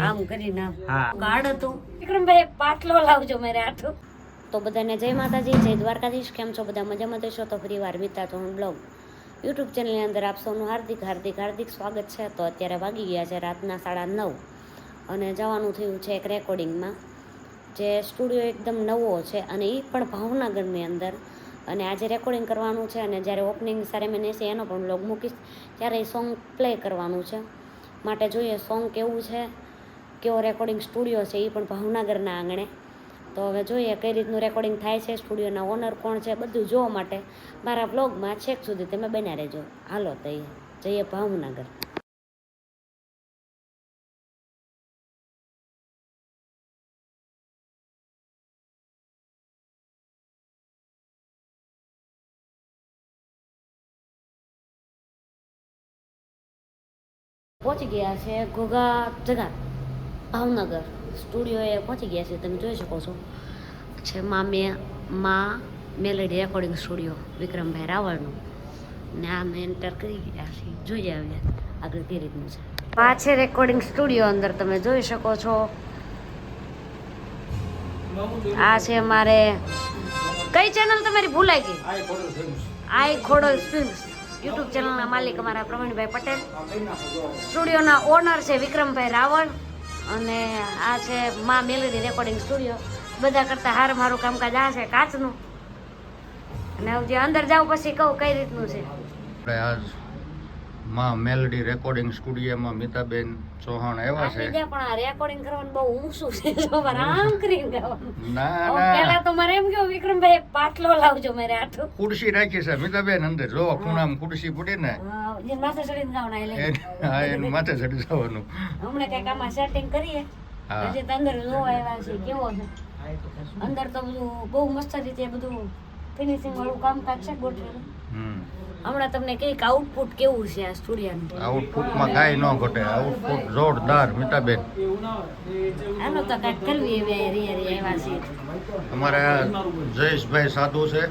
આમ કરીને. કાર્ડ હતું. વિક્રમભાઈ પાટલો લાવજો મારે આઠું તો બધાને જય માતાજી જય દ્વારકાધીશ. કેમ છો બધા? મજામાં છો? તો ફરી વાર મિતા તો બ્લોગ. યુટ્યુબ ચેનલની અંદર આપ સૌનું હાર્દિક હાર્દિક હાર્દિક સ્વાગત છે. તો અત્યારે વાગી ગયા છે રાતના સાડા નવ. અને જવાનું થયું છે એક રેકોર્ડિંગમાં જે સ્ટુડિયો એકદમ નવો છે અને એ પણ ભાવનગરની અંદર. અને આજે રેકોર્ડિંગ કરવાનું છે અને જ્યારે ઓપનિંગ સેરેમની છે એનો પણ બ્લોગ મૂકીશ ત્યારે એ સોંગ પ્લે કરવાનું છે. માટે જોઈએ સોંગ કેવું છે. કેવો રેકોર્ડિંગ સ્ટુડિયો છે એ પણ ભાવનગરના આંગણે. તો હવે જોઈએ કઈ રીતનું રેકોર્ડિંગ થાય છે સ્ટુડિયોના ઓનર કોણ છે, બધું જોવા માટે મારા બ્લોગમાં છેક સુધી તમે બન્યા રહેજો. હાલો, તો જઈએ ભાવનગર. પહોંચી ગયા છે ઘોઘા જગા. ભાવનગર. સ્ટુડિયોએ પહોંચી ગયા છે, તમે જોઈ શકો છો. છે માં, મે માં મેલેડી રેકોર્ડિંગ સ્ટુડિયો વિક્રમભાઈ રાવળનું. ને આ મેં એન્ટર કરી ગયા છીએ જોઈ આવ્યા. આગળ કઈ રીતનું છે? આ છે રેકોર્ડિંગ સ્ટુડિયો અંદર, તમે જોઈ શકો છો. આ છે મારે કઈ ચેનલ તમારી ભૂલાઈ ગઈ આઈ ખોડલ ફિલ્મ્સ યુટ્યુબ ચેનલના માલિક અમારા પ્રવીણભાઈ પટેલ. સ્ટુડિયોના ઓનર છે વિક્રમભાઈ રાવળ. અને આ છે મા મેલેરી રેકોર્ડિંગ સ્ટુડિયો બધા કરતાં હાર મારું કામકાજ આ છે કાચનું. અને જે અંદર જાઉં પછી કહું કઈ રીતનું છે. આજ માં મેલડી રેકોર્ડિંગ સ્ટુડિયોમાં મિતાબેન ચૌહાણ આવ્યા છે. પણ આ રેકોર્ડિંગ કરવાનું બહુ ઊંચું છે જો મારે આમ કરીને ગાવાનું ના ના. પહેલા તો મારે એમ કહ્યું વિક્રમભાઈ પાટલો લાવજો મારે આટલું ખુરશી રાખી છે મિતાબેન અંદર. જો ખૂણામાં ખુરશી પડી ને. જે માથે ચડીને ગાવાના લઈને. હા એનું માથે ચડી જવાનું. હમણાં કંઈક આમાં સેટિંગ કરીએ. હજી અંદર જોવા આવ્યા છે કેવો છે. અંદર તો બધું બહુ મસ્ત રીતે બધું ફિનિશિંગ વાળું કામકાજ છે ગોઠવેલું. હમ. હમણાં તમને કંઈક આઉટપુટ કેવું છે આ સ્ટુડિયોનું? આઉટપુટમાં કાંઈ ન ઘટે. આઉટપુટ જોરદાર મિતાબેન આનો તો કાંઈક કરવી એવી રી રી આવ્યા છે. અમારા જયેશભાઈ સાધુ છે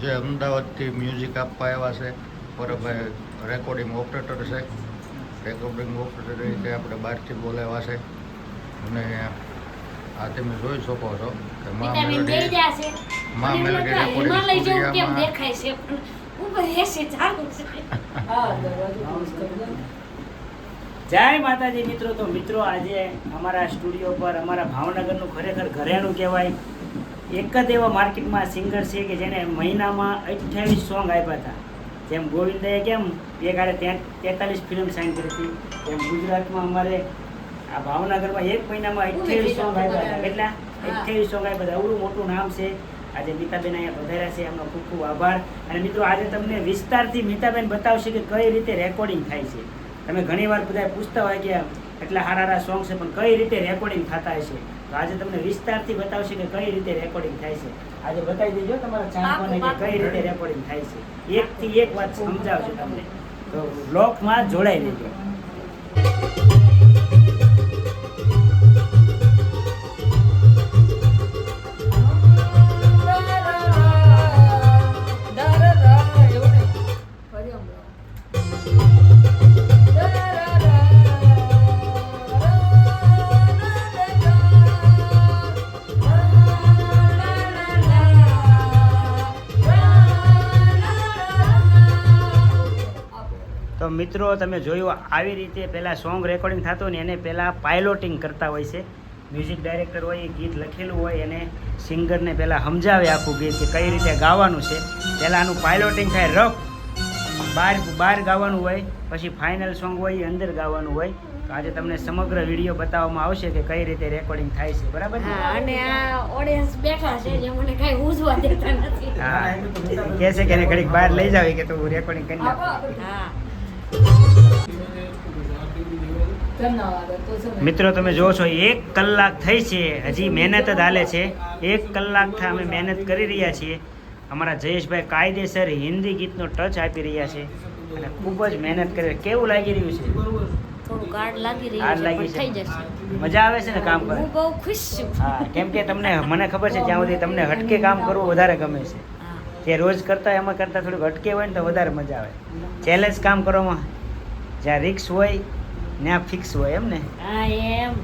જે અમદાવાદથી મ્યુઝિક આપવા આવ્યા છે. પરભાઈ રેકોર્ડિંગ ઓપરેટર છે. રેકોર્ડિંગ ઓપરેટર રીતે આપણે બહારથી બોલાવ્યા છે. અને આ તમે જોઈ શકો છો કે મા મેલડી માં મેલડી રેકોર્ડિંગ સ્ટુડિયોમાં- જય માતાજી મિત્રો. તો મિત્રો આજે અમારા સ્ટુડિયો પર અમારા ભાવનગરનું ખરેખર ઘરેણું કહેવાય. એક જ એવા માર્કેટમાં સિંગર છે કે જેને મહિનામાં અઠ્યાવીસ સોંગ આપ્યા હતા. જેમ ગોવિંદાએ કેમ આડે તેતાલીસ ફિલ્મ સાઇન કરી હતી. એમ ગુજરાતમાં અમારે આ ભાવનગરમાં એક મહિનામાં અઠ્યાવીસ સોંગ આપ્યા હતા. કેટલા? અઠ્યાવીસ સોંગ આપ્યા હતા. અવડું મોટું નામ છે. આજે મીતાબેન અહીંયા પધાર્યા છે એમનો ખૂબ ખૂબ આભાર. અને મિત્રો આજે તમને વિસ્તારથી મીતાબેન બતાવશે કે કઈ રીતે રેકોર્ડિંગ થાય છે. તમે ઘણીવાર બધા પૂછતા હોય કે એટલા સારા સારા સોંગ છે પણ કઈ રીતે રેકોર્ડિંગ થતા હશે? તો આજે તમને વિસ્તારથી બતાવશે કે કઈ રીતે રેકોર્ડિંગ થાય છે. આજે બતાવી દેજો તમારા ચાહકોને કે કઈ રીતે રેકોર્ડિંગ થાય છે. એકથી એક વાત સમજાવશે તમને. તો બ્લોકમાં જોડાઈ દેજો મિત્રો તમે જોયું આવી રીતે પહેલાં સોંગ રેકોર્ડિંગ થતું ને એને પહેલાં પાયલોટિંગ કરતા હોય છે. મ્યુઝિક ડાયરેક્ટર હોય એ ગીત લખેલું હોય એને સિંગરને પહેલાં સમજાવે આખું ગીત કે કઈ રીતે ગાવાનું છે. પહેલાં આનું પાયલોટિંગ થાય રફ. બહાર બહાર ગાવાનું હોય પછી ફાઇનલ સોંગ હોય એ અંદર ગાવાનું હોય. તો આજે તમને સમગ્ર વીડિયો બતાવવામાં આવશે કે કઈ રીતે રેકોર્ડિંગ થાય છે. બરાબર અને આ ઓડિયન્સ બેઠા છે જે મને કઈ ઉજવા દેતા નથી. હા કહે છે કે એને ઘડીક બહાર લઈ જાવી કે તું રેકોર્ડિંગ કરી નાખ. હા. મિત્રો તમે જુઓ છો એક કલાક થઈ છે. હજી મહેનત જ હાલે છે. એક કલાકથી અમે મહેનત કરી રહ્યા છીએ. અમારા જયેશભાઈ કાયદેસર હિન્દી ગીતનો ટચ આપી રહ્યા છે અને ખૂબ જ મહેનત કરી કેવું લાગી રહ્યું છે? થોડું ગાઢ લાગી રહ્યું છે પણ થઈ જશે. મજા આવે છે ને કામ હું બહુ ખુશ છું. હા કેમ કે તમને મને ખબર છે જ્યાં સુધી તમને હટકે કામ કરવું વધારે ગમે છે. જે રોજ કરતા એમાં કરતાં થોડુંક અટકે હોય ને તો વધારે મજા આવે. ચેલેન્જ કામ કરવામાં જ્યાં રિક્સ હોય ત્યાં ફિક્સ હોય એમ ને? હા એમ.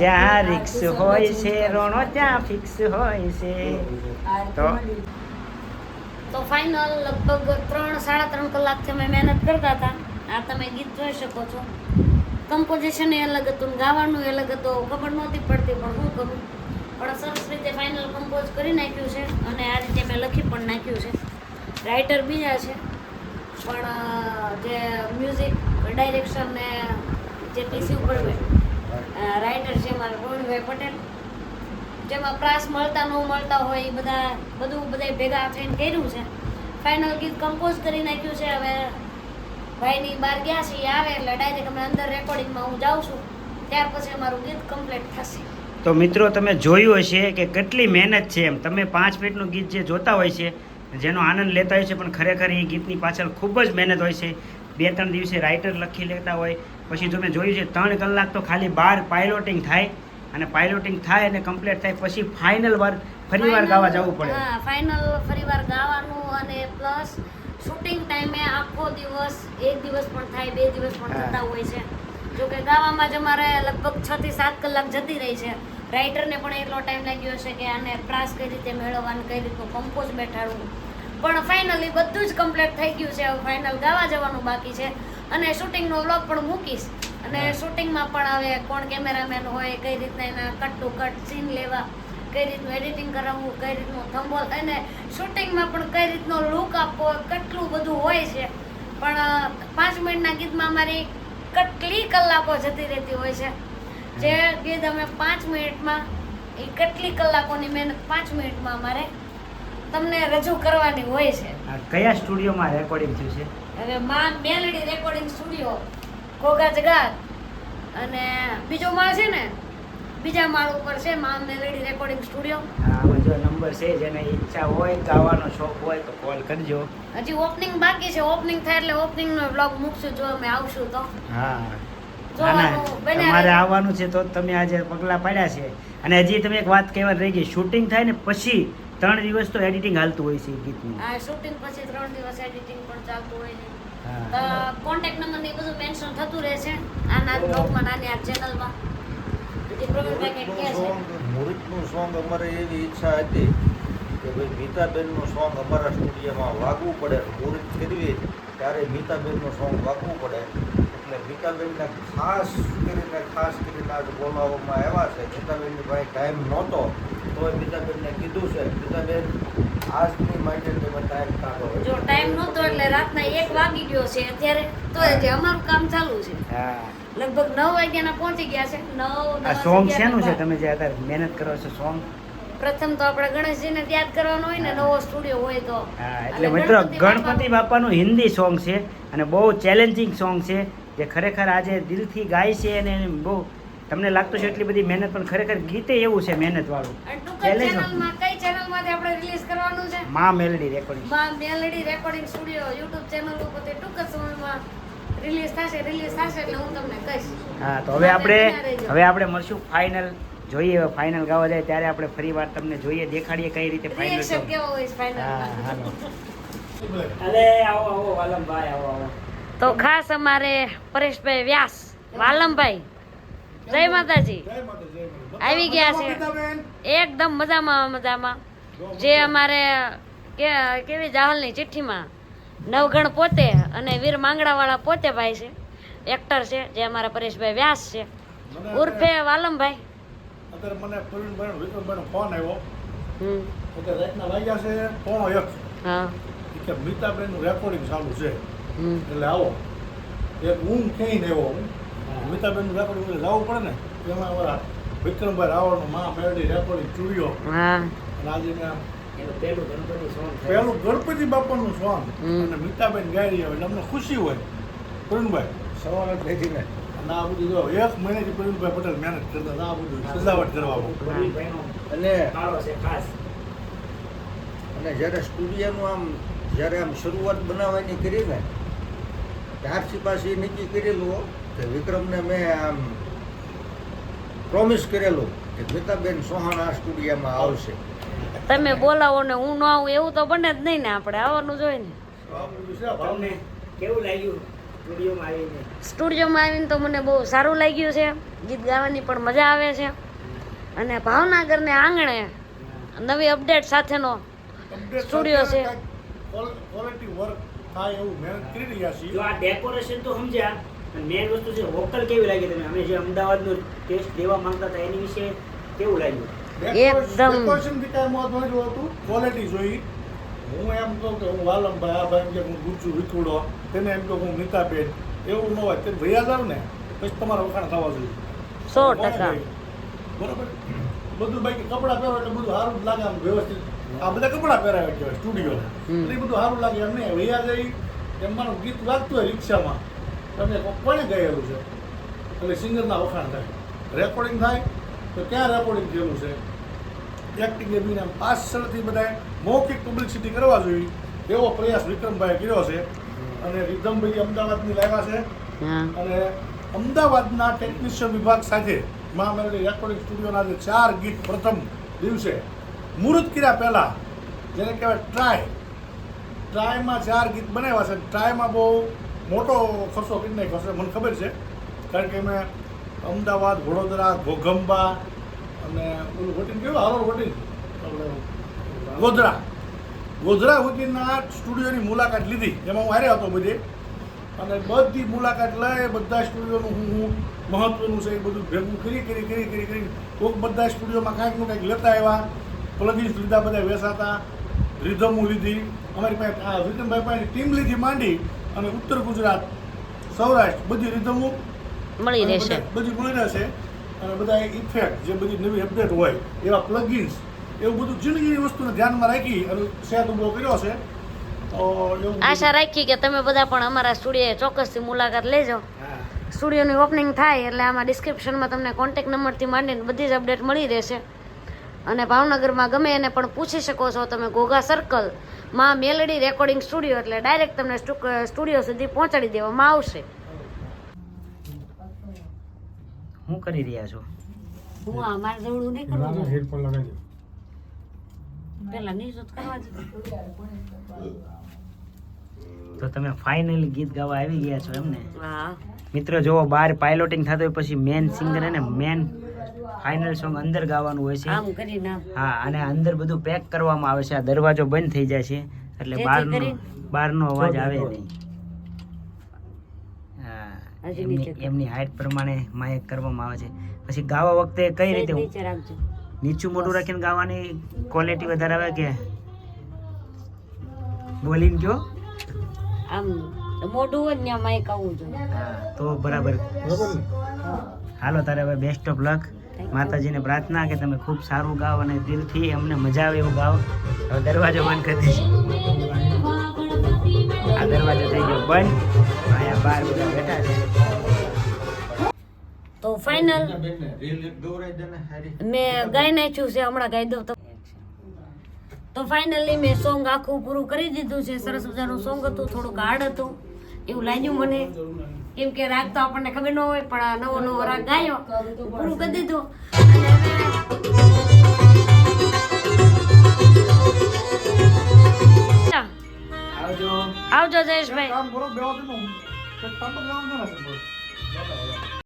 જ્યાં રિક્સ હોય છે રોણો ત્યાં ફિક્સ હોય છે. તો તો ફાઇનલ લગભગ ત્રણ સાડા ત્રણ કલાકથી અમે મહેનત કરતા હતા. આ તમે ગીત જોઈ શકો છો. કમ્પોઝિશન એ અલગ હતું ગાવાનું એ અલગ હતું. ખબર નહોતી પડતી પણ શું કરું? પણ સરસ રીતે ફાઇનલ કમ્પોઝ કરી નાખ્યું છે અને આ રીતે મેં લખી પણ નાખ્યું છે. રાઇટર બીજા છે, પણ જે મ્યુઝિક ડાયરેક્શન ને જે પીસી ઉપર રાઇટર છે મારા ગોવિંદભાઈ પટેલ, જેમાં પ્રાસ મળતા ન મળતા હોય એ બધા, બધું બધા ભેગા થઈને કર્યું છે. ફાઇનલ ગીત કમ્પોઝ કરી નાખ્યું છે. હવે ભાઈની બહાર ગયા છે, એ આવે એટલે ડાયરેક્ટ અમે અંદર રેકોર્ડિંગમાં હું જાઉં છું. ત્યાર પછી અમારું ગીત કમ્પ્લીટ થશે. તો મિત્રો તમે જોયું હશે કે કેટલી મહેનત છે એમ. તમે પાંચ મિનિટનું ગીત જે જોતા હોય છે જેનો આનંદ લેતા હોય છે પણ ખરેખર એ ગીતની પાછળ ખૂબ જ મહેનત હોય છે. બે ત્રણ દિવસે રાઇટર લખી લેતા હોય. પછી તમે જોયું છે ત્રણ કલાક તો ખાલી બાર પાયલોટિંગ થાય અને પાયલોટિંગ થાય અને કમ્પ્લીટ થાય પછી ફાઇનલ વાર ફરી વાર ગાવા જવું પડે. હા ફાઇનલ ફરીવાર ગાવાનું અને પ્લસ શૂટિંગ ટાઈમે આખો દિવસ એક દિવસ પણ થાય બે દિવસ પણ. થતા હોય છે. જો કે ગાવામાં જ અમારે લગભગ છ થી સાત કલાક જતી રહી છે. રાઇટરને પણ એટલો ટાઈમ લાગ્યો છે કે આને પ્રાસ કઈ રીતે મેળવવાનું કઈ રીતનું કમ્પોઝ બેઠાડવું. પણ ફાઇનલી બધું જ કમ્પ્લીટ થઈ ગયું છે. હવે ફાઇનલ ગાવા જવાનું બાકી છે. અને શૂટિંગનો વ્લોગ પણ મૂકીશ. અને શૂટિંગમાં પણ હવે કોણ કેમેરામેન હોય કઈ રીતના એના કટ ટુ કટ સીન લેવા કઈ રીતનું એડિટિંગ કરાવવું કઈ રીતનું થંબોલ અને શૂટિંગમાં પણ કઈ રીતનો લુક આપવો કેટલું બધું હોય છે. પણ પાંચ મિનિટના ગીતમાં અમારી કેટલી કલાકો જતી રહેતી હોય છે. જે ગીત અમે પાંચ મિનિટમાં એ કેટલી કલાકોની મહેનત પાંચ મિનિટમાં અમારે તમને રજૂ કરવાની હોય છે. કયા સ્ટુડિયોમાં રેકોર્ડિંગ થયું છે? હવે માં મેલડી રેકોર્ડિંગ સ્ટુડિયો ઘોઘા જગાત અને બીજો માળ છે ને બીજા માળ ઉપર છે માં મેલડી રેકોર્ડિંગ સ્ટુડિયો આમાં જો નંબર છે જેને ઈચ્છા હોય ગાવાનો શોખ હોય તો કોલ કરજો. હજી ઓપનિંગ બાકી છે. ઓપનિંગ થાય એટલે ઓપનિંગ નો બ્લોગ મૂકશું જો અમે આવશું તો. હા. તમારે આવવાનું છે તો જ તમે આજે પગલાં પાડ્યા છે. અને હજી તમે એક વાત કહેવા રહી ગઈ શૂટિંગ થાય ને પછી ત્રણ દિવસ તો એડિટિંગ હાલતું હોય છે ગીતનું. આ શૂટિંગ પછી ત્રણ દિવસ એડિટિંગ પણ ચાલતું હોય છે. હા. કોન્ટેક્ટ નંબર ને બધું મેન્શન થતું રહે છે આના બ્લોગમાં નાની આ ચેનલમાં મુહૂર્તનું સોંગ અમારે એવી ઈચ્છા હતી કે ભાઈ મીતાબેનનું સોંગ અમારા સ્ટુડિયોમાં વાગવું પડે. મુહૂર્ત કરવી ત્યારે મીતાબેનનું સોંગ વાગવું પડે. એટલે મીતાબેનને ખાસ કરીને ખાસ કરીને આજે બોલાવવામાં આવ્યા છે. મીતાબેનની ભાઈ ટાઈમ નહોતો તોય મીતાબેનને કીધું છે મીતાબેન આજની માટે તમે ટાઈમ કાઢો. જો ટાઈમ નહોતો એટલે રાતના એક વાગી ગયો છે અત્યારે તો એટલે અમારું કામ ચાલુ છે. હા. લગભગ નવ વાગ્યાના પહોંચી ગયા છે. નવ આ સોંગ શેનું છે? તમે જે અત્યારે મહેનત કરો છો સોંગ પ્રથમ તો આપણે ગણેશજીને યાદ કરવાનો હોય ને નવો સ્ટુડિયો હોય તો. હા એટલે મિત્રો ગણપતિ બાપાનું હિન્દી સોંગ છે અને બહુ ચેલેન્જિંગ સોંગ છે. જે ખરેખર આજે દિલથી ગાય છે અને બહુ તમને લાગતું છે એટલી બધી મહેનત પણ ખરેખર ગીતે એવું છે મહેનત વાળું અને ટૂંક જ Challenge. ચેનલમાં કઈ ચેનલમાંથી આપણે રિલીઝ કરવાનું છે? માં melody રેકોર્ડિંગમાં melody recording studio YouTube channel ઉપર તે ટૂંક સમયમાં રિલીઝ થશે રિલીઝ થશે એટલે હું તમને કહીશ. હા તો હવે આપણે હવે આપણે મળશું ફાઇનલ જોઈએ ફાઇનલ ગાવા જાય ત્યારે આપણે ફરી વાર તમને જોઈએ દેખાડીએ કઈ રીતે ફાઇનલ કેવો હોય ફાઇનલ હા હાલો. અરે આવો આવો વાલમભાઈ આવો આવો. તો ખાસ અમારે પરેશભાઈ વ્યાસ વાલમભાઈ. જય માતાજી. આવી ગયા છે. એકદમ મજામાં મજામાં. જે અમારે કે કેવી જાહલની ચિઠ્ઠીમાં? નવગણ પોતે અને વીર માંગડાવાળા પોતે ભાઈ છે. એક્ટર છે જે અમારા પરેશભાઈ વ્યાસ છે. ઉર્ફે વાલમભાઈ. અત્યારે મને પ્રવીણભાઈ વિક્રમભાઈનો ફોન આવ્યો. હમ. રાતના વાગ્યા છે પોણો એક. હા. કે મીતાબેનનું રેકોર્ડિંગ ચાલુ છે. એટલે આવો. એક ઊંઘ થઈને એવો. અમિતાબેન રેકોર્ડિંગ લાવવું પડે ને. એમાં અમારા વિક્રમભાઈ રાવળનો મા મેળવી રેકોર્ડિંગ ચૂડ્યો. અને આજે મેં પહેલું ગણપતિ સોંગ પહેલું ગણપતિ બાપાનું સોંગ. અને મીતાબેન ગાઈ એટલે અમને ખુશી હોય. પ્રવીણભાઈ. સવારે ભેજીને અને આ બધું જો એક મહિનાથી પ્રવીણભાઈ પટેલ મહેનત કરતા આ બધું સજાવટ કરવામાં અને કાળો છે ખાસ. અને જ્યારે સ્ટુડિયોનું આમ જ્યારે આમ શરૂઆત બનાવવાની કરી ને ત્યારથી પાછી નક્કી કરેલું કે વિક્રમને મેં આમ પ્રોમિસ કરેલું કે મીતાબેન સોહાણ આ સ્ટુડિયામાં આવશે. તમે બોલાવો ને હું ન આવું એવું તો બને જ નહીં ને આપણે આવવાનું જોઈએ ને. કેવું લાગ્યું સ્ટુડિયોમાં આવીને? સ્ટુડિયોમાં આવીને તો મને બહુ સારું લાગ્યું છે ગીત ગાવાની પણ મજા આવે છે. અને ભાવનગરને આંગણે નવી અપડેટ સાથેનો સ્ટુડિયો છે. ક્વોલિટી work થાય એવું મહેનત કરી રહ્યા જો છીએ આ ડેકોરેશન તો સમજ્યા મેઇન વસ્તુ છે હોકલ કેવી લાગી તમે અમે જે અમદાવાદનો ટેસ્ટ દેવા માંગતા હતા એની વિશે કેવું લાગ્યું? એકદમ. ડેકોરેશનથી કાંઈ મહત્વ નથી હતું ક્વોલિટી જોઈ. હું એમ કહું કે હું વાલમભાઈ આ ભાઈ એમ કે હું ગુજુ વિકુડો તેને એમ કહું હું હું નીતાબેન એવું ન હોય. તે ભૈયા જાવ ને પછી તમારા વખાણ થવા જોઈએ. સો ટકા. બરોબર? બધું બાકી કપડાં પહેરો એટલે બધું સારું જ લાગે આમ વ્યવસ્થિત. આ બધા કપડાં પહેરાવે કહેવાય સ્ટુડિયો. એટલે એ બધું સારું લાગે. અમને વૈયા જઈ એમ મારું ગીત વાગતું હોય રિક્ષામાં તમને કો- કોણે ગયેલું છે? એટલે સિંગરના વખાણ થાય. રેકોર્ડિંગ થાય તો ક્યાં રેકોર્ડિંગ થયેલું છે? એક્ટિંગ એ બીને પાછળથી બધાએ મૌખિક પબ્લિસિટી કરવા જોઈએ. એવો પ્રયાસ વિક્રમભાઈએ કર્યો છે. અને રીધમભાઈ અમદાવાદની લાવ્યા છે. અને અમદાવાદના ટેકનિશિયન વિભાગ સાથે મા રેકોર્ડિંગ સ્ટુડિયોના જે ચાર ગીત પ્રથમ દિવસે મુહૂર્ત કર્યા પહેલાં, જેને કહેવાય ટ્રાય ટ્રાયમાં ચાર ગીત બનાવ્યા છે. ટ્રાયમાં બહુ મોટો ખર્ચો કરી નાખ્યો છે. મને ખબર છે. કારણ કે મેં અમદાવાદ, વડોદરા, ઘોઘંબા અને ઓલું વટીન કેવું? હારો વટીન ગોધરા. ગોધરા સુધીના સ્ટુડિયોની મુલાકાત લીધી. જેમાં હું હારે હતો બધી. અને બધી મુલાકાત લઈ બધા સ્ટુડિયોનું હું હું મહત્ત્વનું છે એ બધું ભેગું કરી કરી કરી કરી કરી. કોઈક બધા સ્ટુડિયોમાં કાંઈકનું કાંઈક લેતા આવ્યા. પ્લગિન્સ લીધા બધા વેસાતા રિધમો લીધી. અમારી પાસે આ વિક્રમભાઈ પાસે ટીમ લીધી માંડી અને ઉત્તર ગુજરાત સૌરાષ્ટ્ર બધી રિધમો મળી રહેશે. બધા- મળી રહેશે. અને બધા ઇફેક્ટ જે બધી નવી અપડેટ હોય એવા પ્લગિન્સ એવું બધું જિંદગીની વસ્તુને ધ્યાનમાં રાખી અને સેટ ઊભો કર્યો છે. આશા રાખી કે તમે બધા પણ અમારા સ્ટુડિયો ચોક્કસથી મુલાકાત લેજો. સ્ટુડિયોની ઓપનિંગ થાય એટલે આમાં ડિસ્ક્રિપ્શનમાં તમને કોન્ટેક નંબરથી માંડીને બધી જ અપડેટ મળી રહેશે. અને ભાવનગરમાં ગમે એને પણ પૂછી શકો છો તમે ઘોઘા સર્કલમાં મેલડી રેકોર્ડિંગ સ્ટુડિયો એટલે ડાયરેક્ટ તમને સ્ટુ- સ્ટુડિયો સુધી પહોંચાડી દેવામાં આવશે. હું કરી રહ્યા છો? હું આ જવડું નહીં કરવું પેલા નહીં કરવા. તો તમે ફાઇનલી ગીત ગાવા આવી ગયા છો એમ ને મિત્રો જો બહાર પાયલોટિંગ થતો હોય પછી મેન સિંગર અને મેન ફાઇનલ સોંગ અંદર ગાવાનું હોય છે. આમ કરીને. હા અને અંદર બધું પેક કરવામાં આવે છે. આ દરવાજો બંધ થઈ જાય છે. એટલે બહારનો બહારનો અવાજ આવે નહીં. એમની એમની હાઈટ પ્રમાણે માયક કરવામાં આવે છે. પછી ગાવા વખતે કઈ રીતે નીચું મોઢું રાખીને ગાવાની ક્વોલિટી વધારે આવે કે? બોલીને કયો? આમ મોઢું હોય ને ત્યાં આવવું જોઈએ. હા તો બરાબર. હાલો તારે હવે બેસ્ટ ઓફ લક માતાજીને પ્રાર્થના કે તમે ખૂબ સારું ગાઓ અને દિલથી અમને મજા આવે એવું ગાઓ. હવે દરવાજો બંધ કરી દઈશ. આ દરવાજો થઈ ગયો બંધ. અહીંયા બહાર બધા બેઠા છે. તો ફાઇનલ રીલ એક દોરાઈ દે ને હારી. મેં ગાઈ નાખ્યું છે હમણાં ગાઈ દઉં તો તો ફાઇનલી મેં સોંગ આખું પૂરું કરી દીધું છે. સરસ મજાનું સોંગ હતું થોડુંક હાર્ડ હતું. એવું લાગ્યું મને. કેમ કે રાગ તો આપણને ખબર ન હોય પણ આ નવો નવો રાગ ગાયો પૂરું કરી દીધું. આવજો. જયેશભાઈ.